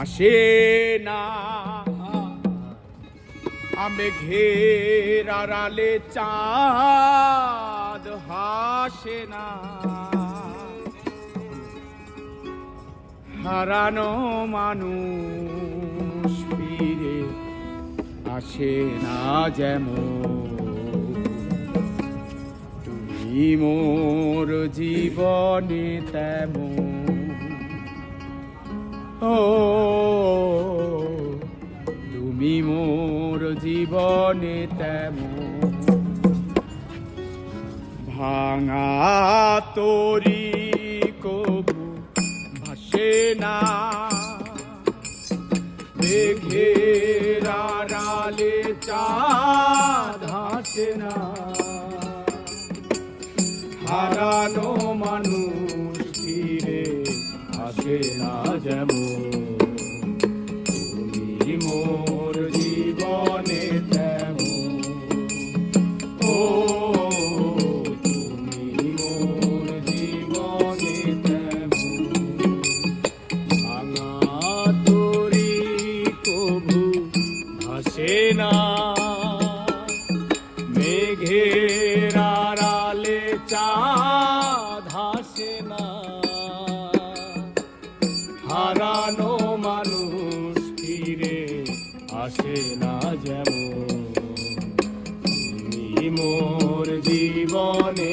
হাসে না। আমে ঘের আড়ালে চাঁদ হাসে না। হারানো মানুষ ফিরে আসে না যেমন। তুমি মোর জীবনে তেমন ও, তুমি মোর জীবনে তেমন ভাঙা তরি কবু ভাসে না। মেঘের আড়ালে চাঁদ হাসে না। হারানো মানুষ আসে হারানো মানুষ ফিরে আসে না যেমন। মোর জীবনে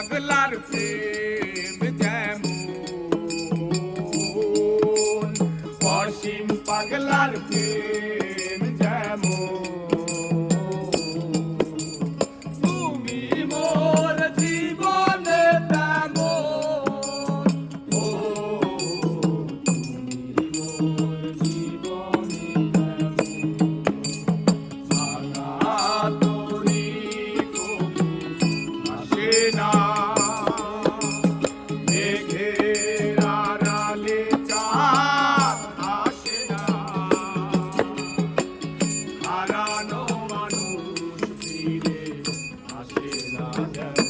পাগলার প্রেম যেমন। অসীম পাগলার প্রেম yeah.